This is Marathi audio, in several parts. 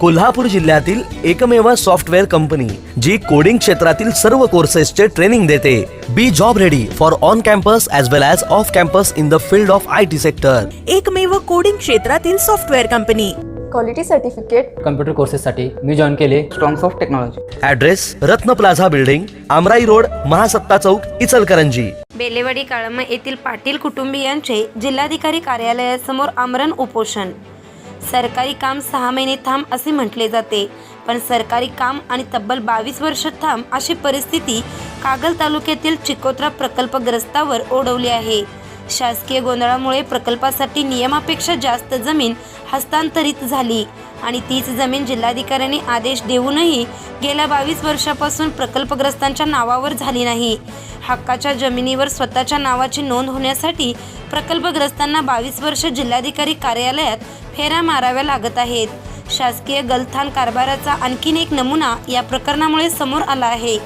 कोल्हापूर जिल्ह्यातील एकमेव सॉफ्टवेअर कंपनी जी कोडिंग क्षेत्रातील सर्व कोर्सेसचे ट्रेनिंग देते. Be job ready for on campus as well as off campus in the field of I T sector एकमेव कोडिंग क्षेत्रातील software company. Quality certificate computer कोर्सेससाठी मी जॉईन केले. Strongs of technology address Ratna Plaza building Amrai Road Mahasatta Chowk Ichalkaranji. Belewadi काळमा येथील पाटील कुटुंबियांचे जिल्हाधिकारी कार्यालयासमोर आमरण उपोषण. सरकारी काम सहा महिने थांब असे म्हटले जाते. पण सरकारी काम आणि तब्बल बावीस वर्ष थांब अशी परिस्थिती कागल तालुक्यातील चिकोत्रा प्रकल्पग्रस्तावर ओढवली आहे. शासकीय गोंधळामुळे प्रकल्पासाठी नियमापेक्षा जास्त जमीन हस्तांतरित झाली आणि तीच जमीन जिल्हाधिकाऱ्यांनी आदेश देऊनही गेल्या बावीस वर्षापासून प्रकल्पग्रस्तांच्या नावावर झाली नाही. हक्काच्या जमिनीवर स्वतःच्या नावाची नोंद होण्यासाठी प्रकल्पग्रस्तांना बावीस वर्ष जिल्हाधिकारी कार्यालयात फेऱ्या माराव्या लागत आहेत. शासकीय गलथान कारभाराचा आणखीन एक नमुना या प्रकरणामुळे समोर आला आहे.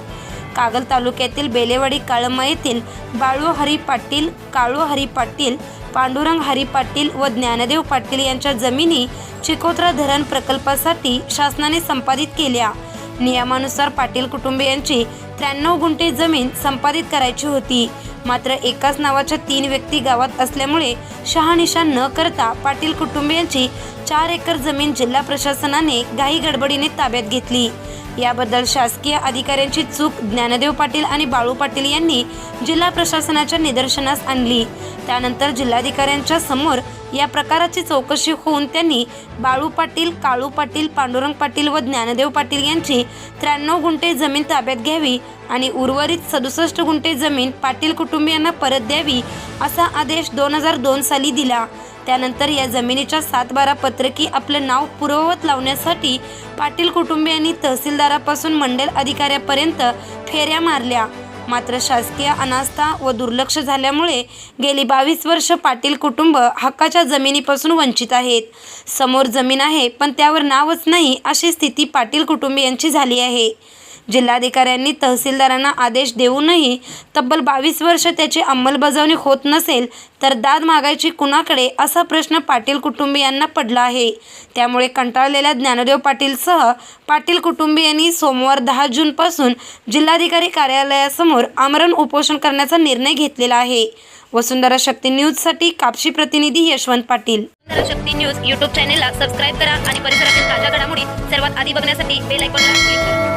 कागल तालुक्यातील बेलेवाडी काळमा येथील बाळू हरी पाटील काळू हरी पाटील पांडुरंग हरी पाटील व ज्ञानदेव पाटील यांच्या जमिनी चिकोत्रा धरण प्रकल्पासाठी शासनाने संपादित केल्या. नियमानुसार पाटील कुटुंबियांची त्र्याण्णव गुंठे जमीन संपादित करायची होती. मात्र एकाच नावाच्या तीन व्यक्ती गावात असल्यामुळे शहानिशा न करता पाटील कुटुंबियांची चार एकर जमीन जिल्हा प्रशासनाने घाई गडबडीने ताब्यात घेतली. याबद्दल शासकीय अधिकाऱ्यांची चूक ज्ञानदेव पाटील आणि बाळू पाटील यांनी जिल्हा प्रशासनाच्या निदर्शनास आणली. त्यानंतर जिल्हाधिकाऱ्यांच्या समोर या प्रकाराची चौकशी होऊन त्यांनी बाळू पाटील काळू पाटील पांडुरंग पाटील व ज्ञानदेव पाटील यांची त्र्याण्णव गुंठे जमीन ताब्यात घ्यावी आणि उर्वरित सदुसष्ट गुंठे जमीन पाटील कुटुंबियांना परत द्यावी असा आदेश दोन हजार दोन साली दिला. त्यानंतर या जमिनीच्या सातबारा पत्रकी आपलं नाव पूर्ववत लावण्यासाठी पाटील कुटुंबियांनी तहसीलदारापासून मंडल अधिकाऱ्यापर्यंत फेऱ्या मारल्या. मात्र शासकीय अनास्था व दुर्लक्ष झाल्यामुळे गेली बावीस वर्ष पाटील कुटुंब हक्काच्या जमिनीपासून वंचित आहेत. समोर जमीन आहे पण त्यावर नावच नाही अशी स्थिती पाटील कुटुंबियांची झाली आहे. जिल्हाधिकाऱ्यांनी तहसीलदारांना आदेश देऊनही तब्बल बावीस वर्ष त्याची अंमलबजावणी होत नसेल तर दाद मागायची कुणाकडे असा प्रश्न पाटील कुटुंबियांना पडला आहे. त्यामुळे कंटाळलेल्या ज्ञानदेव पाटीलसह पाटील कुटुंबियांनी सोमवार दहा जूनपासून जिल्हाधिकारी कार्यालयासमोर आमरण उपोषण करण्याचा निर्णय घेतलेला आहे. वसुंधरा शक्ती न्यूजसाठी कापशी प्रतिनिधी यशवंत पाटील. शक्ती न्यूज यूट्यूब चॅनेलला सबस्क्राईब करा आणि परिसरातील ताज्या घडामोडी सर्वात आधी बघण्यासाठी बेल आयकॉनला क्लिक करा.